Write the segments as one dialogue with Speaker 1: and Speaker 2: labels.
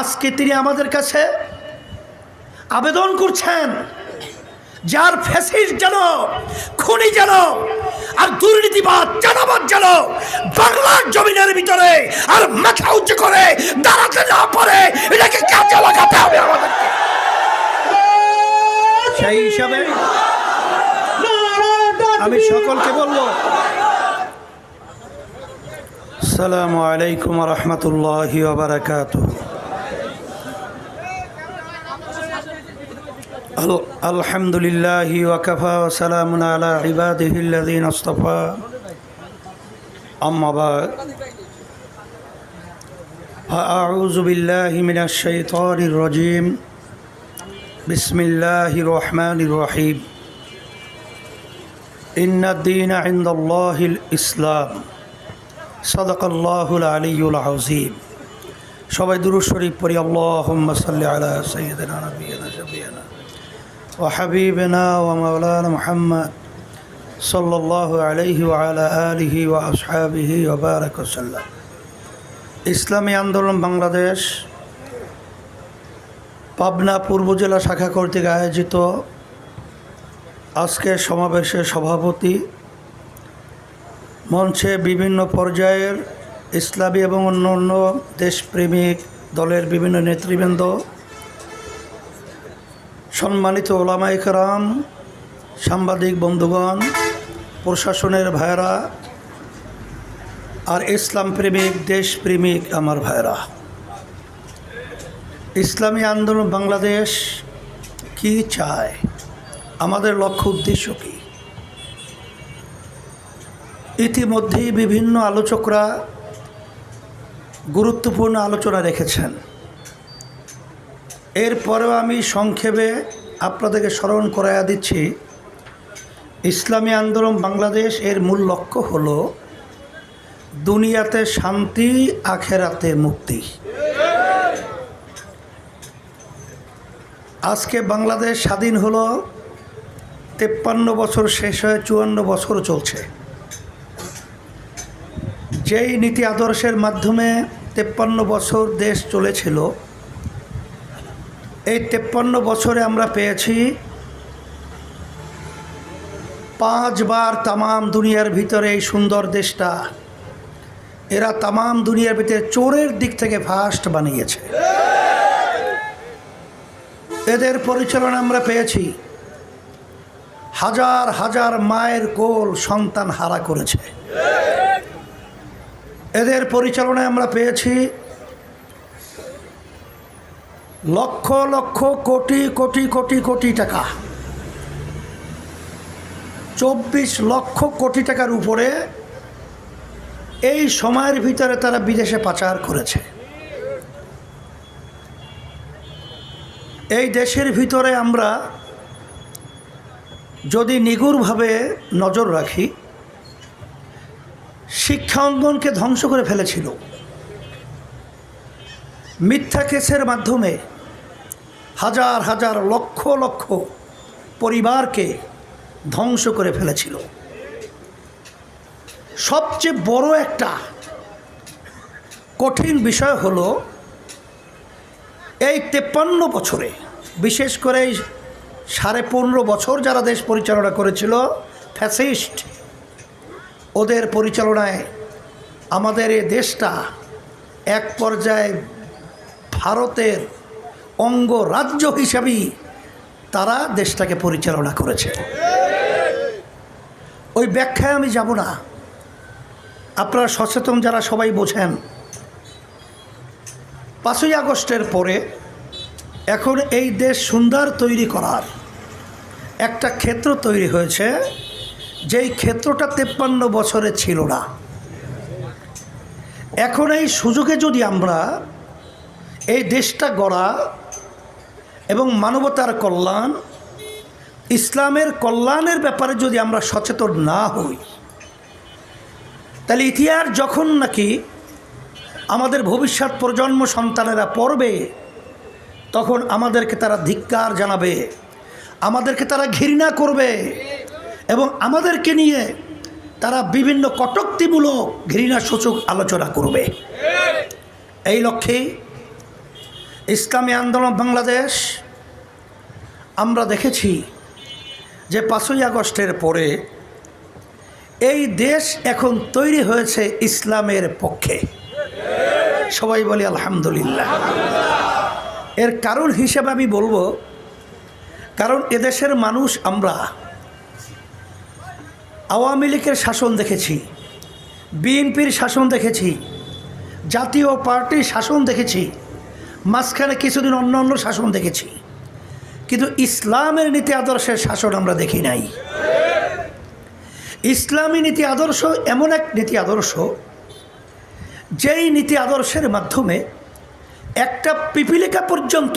Speaker 1: আজকে তিনি আমাদের কাছে আবেদন করছেন, যার ফেসিস যেন, খুনি যেন, আর দুর্নীতিবাদ জানাবাদ যেন বাংলার জমিনের ভিতরে আর মাথা উঁচু করে দাঁড়াতে না পারে, এটাকে কাজে লাগাতে হবে সেই হিসাবে আমি সকলকে বলব আসসালামু আলাইকুম রহমতুল্লাহ বারাকাত الحمد لله وكفى وسلام على عباده الذين اصطفى أما بعد فأعوذ بالله من الشيطان الرجيم بسم الله الرحمن الرحيم إن الدين عند الله الإسلام صدق الله العلي العظيم সবাই দুরুদ শরীফ পড়ি আল্লাহুম্মা সাল্লি আলা সাইয়্যিদিনা নাবিয়িনা শাফিয়ানা মুহাম্মদ সাল্লাল্লাহু আলাইহি ওয়া আলা আলিহি ওয়া আসহাবিহি ওয়া বারাক ওয়াসাল্লাম। ইসলামী আন্দোলন বাংলাদেশ পাবনা পূর্ব জেলা শাখা কর্তৃক আয়োজিত আজকের সমাবেশের সভাপতি মঞ্চে বিভিন্ন পর্যায়ের ইসলামী এবং অন্য অন্য দেশপ্রেমিক দলের বিভিন্ন নেতৃবৃন্দ সম্মানিত ওলামাই কারাম, সাংবাদিক বন্ধুগণ, প্রশাসনের ভাইরা আর ইসলাম প্রেমিক দেশপ্রেমিক আমার ভাইরা ইসলামী আন্দোলন বাংলাদেশ কি চায়? আমাদের লক্ষ্য উদ্দেশ্য কী? ইতিমধ্যেই বিভিন্ন আলোচকরা গুরুত্বপূর্ণ আলোচনা রেখেছেন। এরপরেও আমি সংক্ষেপে আপনাদেরকে স্মরণ করাইয়া দিচ্ছি, ইসলামী আন্দোলন বাংলাদেশ এর মূল লক্ষ্য হল দুনিয়াতে শান্তি, আখেরাতে মুক্তি। আজকে বাংলাদেশ স্বাধীন হলো, তেপ্পান্ন বছর শেষ হয়ে চুয়ান্ন বছর চলছে। যেই নীতি আদর্শের মাধ্যমে তেপ্পান্ন বছর দেশ চলেছিল এই তেপ্পান্ন বছরে আমরা পেয়েছি পাঁচবার তামাম দুনিয়ার ভিতরে এই সুন্দর দেশটা। এরা তামাম দুনিয়ার ভিতরে চোরের দিক থেকে ফার্স্ট বানিয়েছে। এদের পরিচালনা আমরা পেয়েছি। হাজার হাজার মায়ের কোল সন্তান হারা করেছে। এদের পরিচালনায় আমরা পেয়েছি লক্ষ লক্ষ কোটি কোটি কোটি কোটি টাকা। চব্বিশ লক্ষ কোটি টাকার উপরে এই সময়ের ভিতরে তারা বিদেশে পাচার করেছে। এই দেশের ভিতরে আমরা যদি নিগুড়ভাবে নজর রাখি, শিক্ষা অঙ্গনকে ধ্বংস করে ফেলেছিল। মিথ্যা কেসের মাধ্যমে হাজার হাজার লক্ষ লক্ষ পরিবারকে ধ্বংস করে ফেলেছিল। সবচেয়ে বড় একটা কঠিন বিষয় হলো এই তেপ্পান্ন বছরে, বিশেষ করে এই সাড়ে পনেরো বছর যারা দেশ পরিচালনা করেছিল, ফ্যাসিস্ট, ওদের পরিচালনায় আমাদের এই দেশটা এক পর্যায়ে ভারতের অঙ্গ রাজ্য হিসাবেই তারা দেশটাকে পরিচালনা করেছে। ওই ব্যাখ্যায় আমি যাব না। আপনারা সচেতন যারা সবাই বোঝেন। পাঁচই আগস্টের পরে এখন এই দেশ সুন্দর তৈরি করার একটা ক্ষেত্র তৈরি হয়েছে, যেই ক্ষেত্রটা তেপ্পান্ন বছরে ছিল না। এখন এই সুযোগে যদি আমরা এই দেশটা গড়া এবং মানবতার কল্যাণ, ইসলামের কল্যাণের ব্যাপারে যদি আমরা সচেতন না হই, তাহলে ইতিহাস যখন নাকি আমাদের ভবিষ্যৎ প্রজন্ম সন্তানেরা পড়বে, তখন আমাদেরকে তারা ধিক্কার জানাবে, আমাদেরকে তারা ঘৃণা করবে এবং আমাদেরকে নিয়ে তারা বিভিন্ন কটুক্তিমূলক ঘৃণা সূচক আলোচনা করবে। এই লক্ষ্যে ইসলামী আন্দোলন বাংলাদেশ, আমরা দেখেছি যে পাঁচই আগস্টের পরে এই দেশ এখন তৈরি হয়েছে ইসলামের পক্ষে। সবাই বলি আলহামদুলিল্লাহ। এর কারণ হিসেবে আমি বলব, কারণ এদেশের মানুষ আমরা আওয়ামী লীগের শাসন দেখেছি, বিএনপির শাসন দেখেছি, জাতীয় পার্টির শাসন দেখেছি মাঝখানে কিছুদিন অন্য অন্য শাসন দেখেছি। কিন্তু ইসলামের নীতি আদর্শের শাসন আমরা দেখি নাই। ইসলামী নীতি আদর্শ এমন এক নীতি আদর্শ, যেই নীতি আদর্শের মাধ্যমে একটা পিপিলিকা পর্যন্ত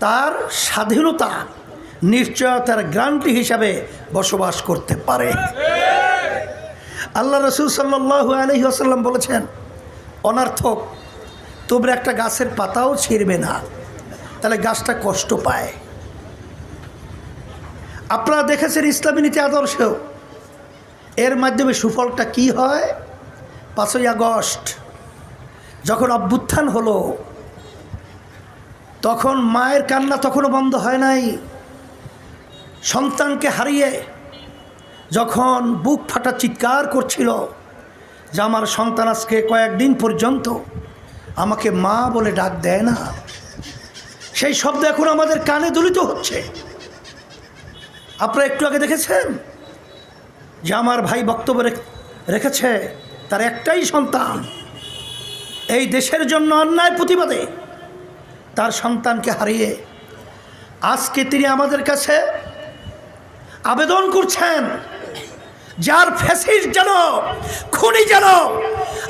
Speaker 1: তার স্বাধীনতা, নিশ্চয়তার গ্রান্টি হিসাবে বসবাস করতে পারে। আল্লাহ রসুল সাল্লু আলহি বলেছেন, অনার্থক তোমরা একটা গাছের পাতাও ছিঁড়বে না। তাহলে গাছটা কষ্ট পায়। আপনারা দেখেছেন ইসলামী নীতি আদর্শ এর মাধ্যমে সুফলটা কি হয়? পাঁচই আগস্ট যখন অভ্যুত্থান হলো, তখন মায়ের কান্না তখনও বন্ধ হয় নাই। সন্তানকে হারিয়ে যখন বুক ফাটা চিৎকার করছিল যে আমার সন্তান আজকে কয়েকদিন পর্যন্ত আমাকে মা বলে ডাক দেয় না। সেই শব্দ এখন আমাদের কানে দলিত হচ্ছে। আপনারা একটু আগে দেখেছেন? যে আমার ভাই বক্তব্য রেখেছে, তার একটাই সন্তান। এই দেশের জন্য অন্যায় প্রতিবাদে তার সন্তানকে হারিয়ে আজকে তিনি আমাদের কাছে আবেদন করছেন, যার ফেসিস যেন, খুনি যেন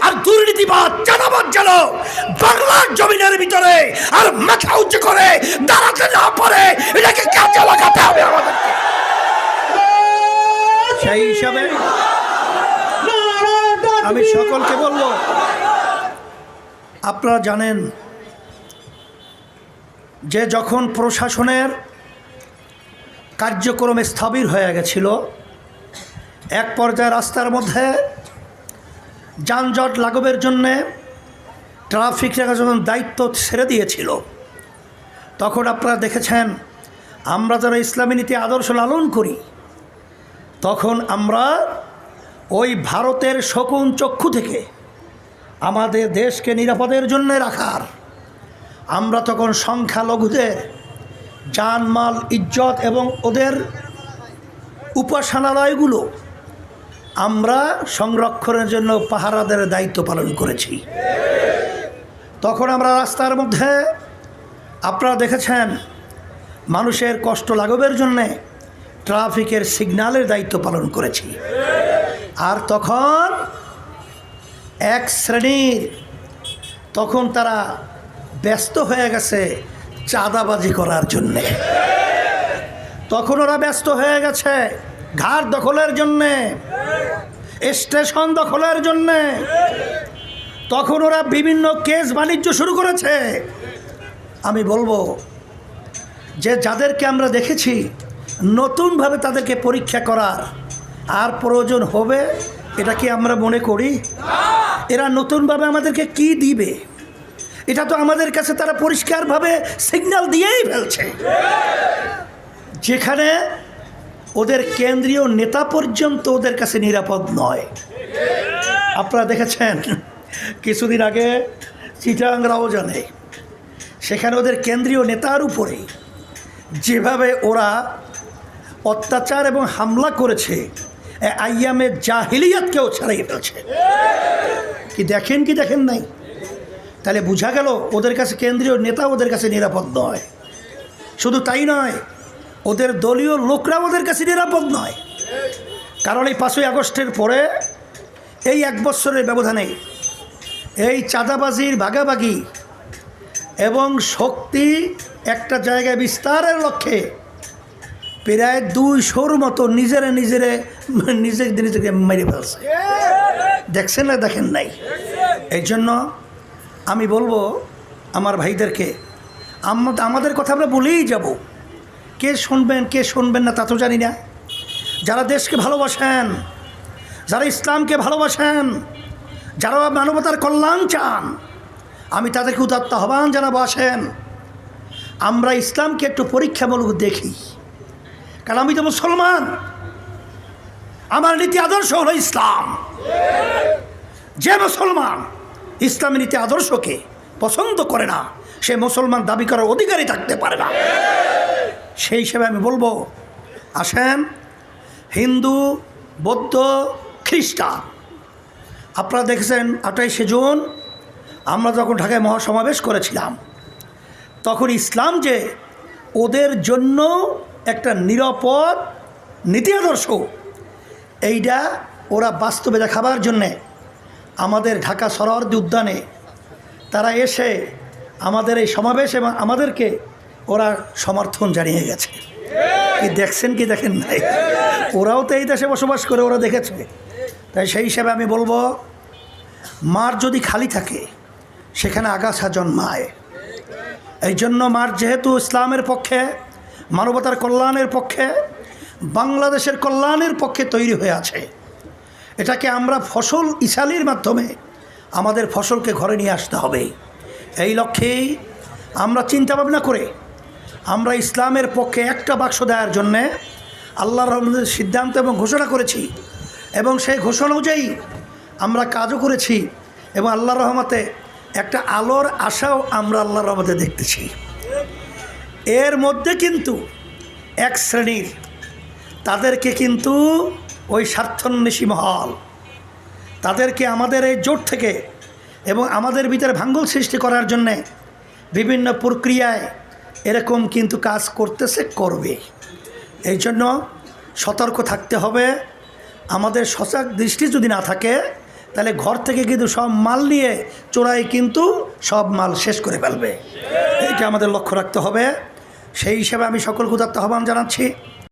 Speaker 1: আর দুর্নীতিবাদ, চাঁদাবাদ যেন বাংলার জমিনের ভিতরে আর মাথা উঁচু করে দাঁড়াতে না পারে, এটাকে কাজে লাগাতে হবে সেই হিসাবে আমি সকলকে বলব, আপনারা জানেন যে যখন প্রশাসনের কার্যক্রম স্থবির হয়ে গেছিল, এক পর্যায়ে রাস্তার মধ্যে যানজট লাঘবের জন্যে ট্রাফিকরা যখন দায়িত্ব ছেড়ে দিয়েছিল, তখন আপনারা দেখেছেন, আমরা যারা ইসলামী নীতি আদর্শ লালন করি, তখন আমরা ওই ভারতের শকুন চক্ষু থেকে আমাদের দেশকে নিরাপদের জন্য রাখার, আমরা তখন সংখ্যালঘুদের জানমাল, ইজ্জত এবং ওদের উপাসনালয়গুলো আমরা সংরক্ষণের জন্য পাহারাদের দায়িত্ব পালন করেছি। তখন আমরা রাস্তার মধ্যে, আপনারা দেখেছেন, মানুষের কষ্ট লাঘবের জন্যে ট্রাফিকের সিগন্যালের দায়িত্ব পালন করেছি। আর তখন এক শ্রেণির, তখন তারা ব্যস্ত হয়ে গেছে চাঁদাবাজি করার জন্যে। তখন ওরা ব্যস্ত হয়ে গেছে। ঘাট দখলের জন্যে, স্টেশন দখলের জন্যে। তখন ওরা বিভিন্ন কেস বাণিজ্য শুরু করেছে। আমি বলব যে যাদেরকে আমরা দেখেছি, নতুনভাবে তাদেরকে পরীক্ষা করার আর প্রয়োজন হবে, এটা কি আমরা মনে করি? এরা নতুনভাবে আমাদেরকে কি দিবে? এটা তো আমাদের কাছে তারা পরিষ্কারভাবে সিগন্যাল দিয়েই ফেলছে। যেখানে ওদের কেন্দ্রীয় নেতা পর্যন্ত ওদের কাছে নিরাপদ নয়। আপনারা দেখেছেন, কিছুদিন আগে চিটাংরাও জানে, সেখানে ওদের কেন্দ্রীয় নেতার উপরে যেভাবে ওরা অত্যাচার এবং হামলা করেছে আইয়ামে জাহিলিয়াতকেও ছাড়িয়ে ফেলছে। কি দেখেন কি দেখেন নাই? তাহলে বোঝা গেল ওদের কাছে কেন্দ্রীয় নেতা ওদের কাছে নিরাপদ নয়। শুধু তাই নয় ওদের দলীয় লোকরা ওদের কাছে নিরাপদ নয়। কারণ এই পাঁচই আগস্টের পরে এই এক বছরের ব্যবধানে এই চাঁদাবাজির ভাগাভাগি এবং শক্তি একটা জায়গায় বিস্তারের লক্ষ্যে প্রায় দুইশোর মতো নিজেরা নিজেরে নিজে নিজেকে মেরে ফেলছে। দেখছেন না দেখেন নাই? এই জন্য আমি বলব আমার ভাইদেরকে, আম- আমাদের কথা আমরা বলেই যাব। কে শুনবেন কে শুনবেন না তা তো জানি না। যারা দেশকে ভালোবাসেন, যারা ইসলামকে ভালোবাসেন, যারা মানবতার কল্যাণ চান, আমি তাদেরকে উদাত্ত আহ্বান জানাব, আসেন। আমরা ইসলামকে একটু পরীক্ষামূলক দেখি। কারণ আমি তো মুসলমান। আমার নীতি আদর্শ হলো ইসলাম। যে মুসলমান ইসলামী নীতি আদর্শকে পছন্দ করে না, সে মুসলমান দাবি করার অধিকারী থাকতে পারে না। সেই হিসেবে আমি বলব, আসেন, হিন্দু, বৌদ্ধ, খ্রিস্টান। আপনারা দেখেছেন আঠাইশে জুন, আমরা যখন ঢাকায় মহাসমাবেশ করেছিলাম, তখন ইসলাম যে ওদের জন্য একটা নিরাপদ নীতি আদর্শ এইটা ওরা বাস্তবে দেখাবার জন্যে আমাদের ঢাকা সরহদি উদ্যানে তারা এসে আমাদের এই সমাবেশ এবং আমাদেরকে ওরা সমর্থন জানিয়ে গেছে। কি দেখছেন কি দেখেন নাই? ওরাও তো এই দেশে বসবাস করে, ওরা দেখেছে। তাই সেই হিসাবে আমি বলব, মার যদি খালি থাকে, সেখানে আগাছা জন্মায়। এই জন্য মার যেহেতু ইসলামের পক্ষে, মানবতার কল্যাণের পক্ষে, বাংলাদেশের কল্যাণের পক্ষে তৈরি হয়ে আছে। এটাকে আমরা ফসল ইসালির মাধ্যমে আমাদের ফসলকে ঘরে নিয়ে আসতে হবে। এই লক্ষ্যেই আমরা চিন্তা ভাবনা করে আমরা ইসলামের পক্ষে একটা বাক্স দেওয়ার জন্যে আল্লাহ রহমদের সিদ্ধান্ত এবং ঘোষণা করেছি এবং সেই ঘোষণা অনুযায়ী আমরা কাজও করেছি এবং আল্লাহ রহমতে একটা আলোর আশাও আমরা আল্লাহ রহমতে দেখতেছি। এর মধ্যে কিন্তু এক শ্রেণির তাদেরকে কিন্তু ওই স্বার্থন্বেষী মহল, তাদেরকে আমাদের এই জোট থেকে এবং আমাদের ভিতরে ভাঙ্গল সৃষ্টি করার জন্যে বিভিন্ন প্রক্রিয়ায় এরকম কিন্তু কাজ করতেছে, করবে। এই জন্য সতর্ক থাকতে হবে। আমাদের সজাগ দৃষ্টি যদি না থাকে, তাহলে ঘর থেকে কিন্তু সব মাল নিয়ে চোরাই কিন্তু সব মাল শেষ করে ফেলবে। এটা আমাদের লক্ষ্য রাখতে হবে। সেই হিসাবে আমি সকল উদাত্ত আহ্বান জানাচ্ছি।